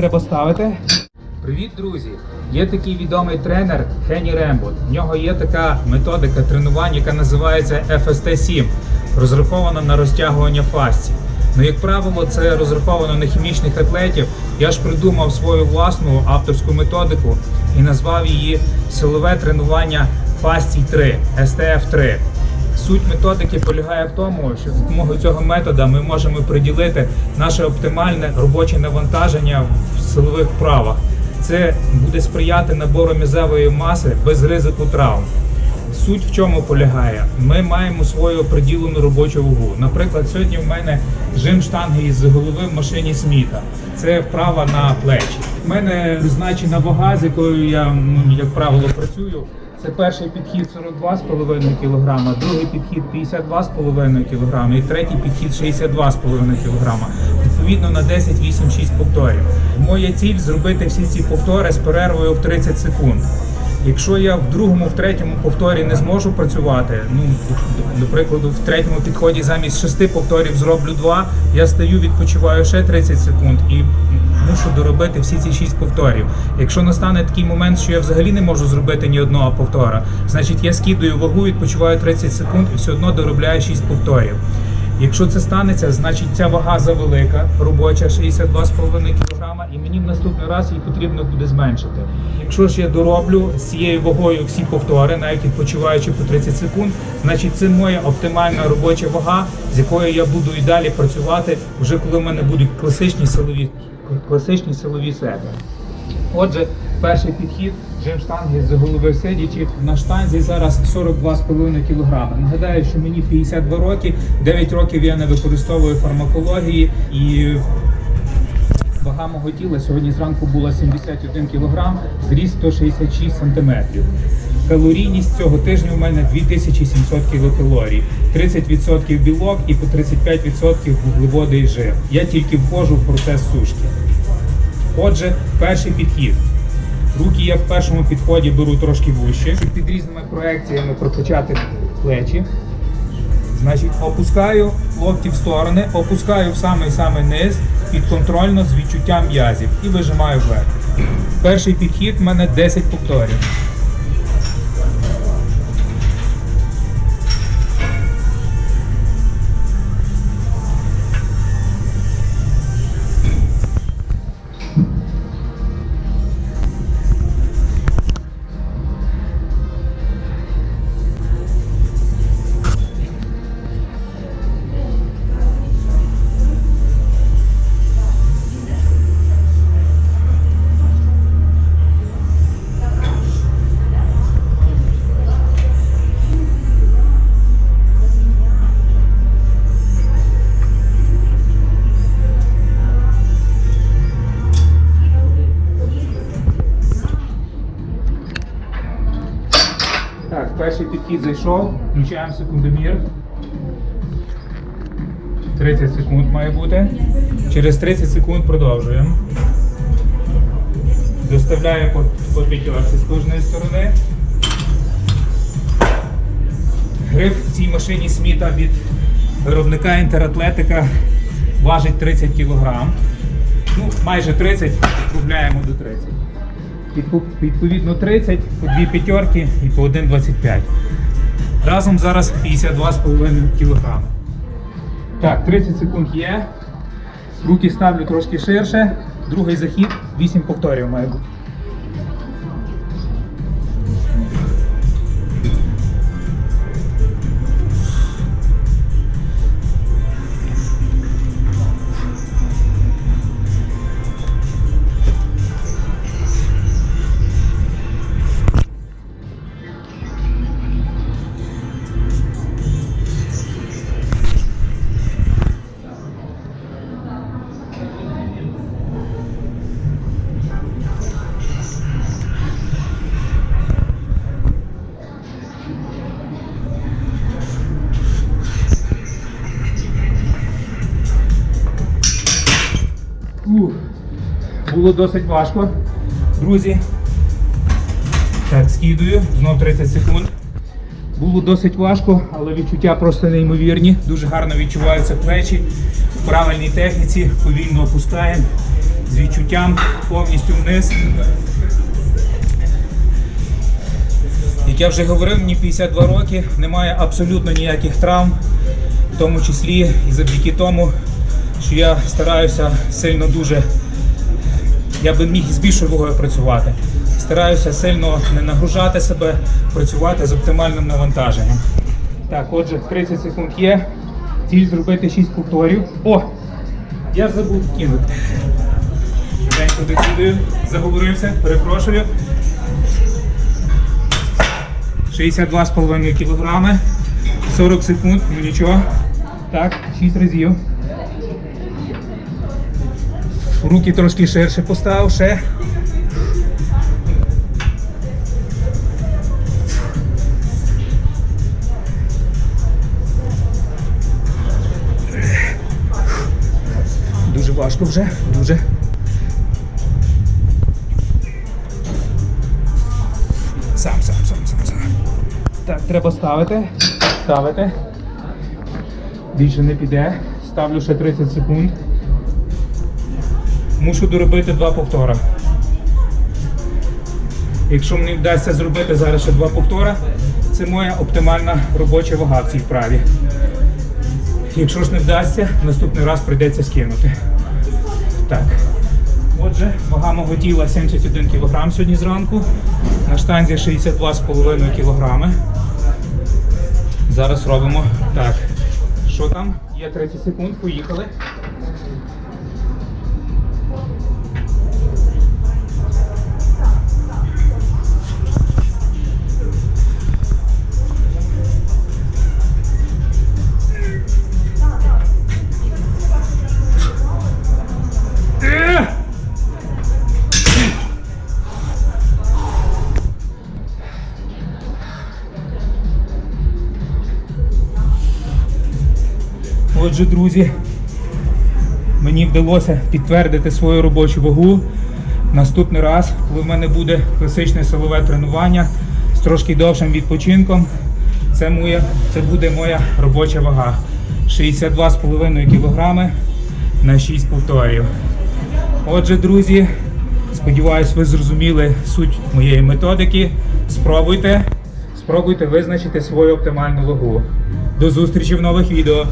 треба ставити. Привіт, друзі! Є такий відомий тренер Хенні Рембот. В нього є така методика тренувань, яка називається FST-7, розрахована на розтягування фасцій. Ну, як правило, це розраховано на хімічних атлетів. Я ж придумав свою власну авторську методику і назвав її силове тренування фасцій 3 STF 3 Суть методики полягає в тому, що за допомогою цього методу ми можемо приділити наше оптимальне робоче навантаження в силових вправах. Це буде сприяти набору м'язевої маси без ризику травм. Суть в чому полягає? Ми маємо свою приділену робочу вагу. Наприклад, сьогодні в мене жим штанги із голови в машині Сміта. Це вправа на плечі. У мене призначена вага, з якою я, ну, як правило, працюю. Це перший підхід 42,5 кг, другий підхід 52,5 кг і третій підхід 62,5 кг. Відповідно на 10, 8, 6 повторів. Моя ціль зробити всі ці повтори з перервою в 30 секунд. Якщо я в другому, в третьому повторі не зможу працювати, ну до прикладу, в третьому підході замість шести повторів зроблю два, я стаю, відпочиваю ще 30 секунд і мушу доробити всі ці шість повторів. Якщо настане такий момент, що я взагалі не можу зробити ні одного повтора, значить я скидаю вагу, відпочиваю 30 секунд і все одно доробляю 6 повторів. Якщо це станеться, значить ця вага завелика, робоча 62,5 кг, і мені в наступний раз її потрібно буде зменшити. Якщо ж я дороблю з цією вагою всі повтори, навіть відпочиваючи по 30 секунд, значить це моя оптимальна робоча вага, з якою я буду і далі працювати, вже коли в мене будуть класичні силові класичні силові сети. Отже, перший підхід жим штанги з голови сидячи. На штанзі зараз 42,5 кг. Нагадаю, що мені 52 роки, 9 років я не використовую фармакології і вага мого тіла сьогодні зранку була 71 кг, зріст 166 см. Калорійність цього тижня у мене 2700 кілокалорій, 30% білок і по 35% вуглеводи і жир. Я тільки входжу в процес сушки. Отже, перший підхід. Руки я в першому підході беру трошки вище, щоб під різними проекціями прокачати плечі. Значить, опускаю локті в сторони, опускаю в самий-самий низ, підконтрольно з відчуттям м'язів і вижимаю вверх. Перший підхід в мене 10 повторів. Перший підхід зайшов, включаємо секундомір. 30 секунд має бути. Через 30 секунд продовжуємо. Доставляємо по, по п'ятерці з кожної сторони. Гриф в цій машині сміта від виробника інтератлетика важить 30 кг. Ну, майже 30, скругляємо до 30. Відповідно 30, по дві п'ятерки і по 1,25. Разом зараз 52,5 кг. Так, 30 секунд є. Руки ставлю трошки ширше. Другий захід, 8 повторів має бути. Було досить важко. Друзі. Так, скидую, знов 30 секунд. Було досить важко, але відчуття просто неймовірні. Дуже гарно відчуваються плечі. В правильній техніці повільно опускаємо з відчуттям повністю вниз. Як я вже говорив, мені 52 роки, немає абсолютно ніяких травм, в тому числі і завдяки тому, що я стараюся сильно дуже, я би міг з більшою вагою працювати. Стараюся сильно не нагружати себе, працювати з оптимальним навантаженням. Так, отже, 30 секунд є. Ціль зробити 6 повторів. О! Я забув кинути. Швиденько докидаю, заговорився, перепрошую. 62,5 кг. 40 секунд, ну нічого. Так, 6 разів. Руки трошки ширше поставив, ще. Дуже важко вже, дуже. Сам, сам, сам, сам, сам. Так, треба ставити. Ставити. Більше не піде. Ставлю ще 30 секунд. Мушу доробити два повтора. Якщо мені вдасться зробити зараз ще два повтора, це моя оптимальна робоча вага в цій вправі. Якщо ж не вдасться, наступний раз прийдеться скинути. Так. Отже, вага мого тіла 71 кг сьогодні зранку. На штанзі 62,5 кг. Зараз робимо так. Що там? Є 30 секунд, поїхали. Отже, друзі, мені вдалося підтвердити свою робочу вагу. Наступний раз, коли в мене буде класичне силове тренування з трошки довшим відпочинком, це, моя, це буде моя робоча вага. 62,5 кг на 6 повторів. Отже, друзі, сподіваюсь, ви зрозуміли суть моєї методики. Спробуйте, спробуйте визначити свою оптимальну вагу. До зустрічі в нових відео.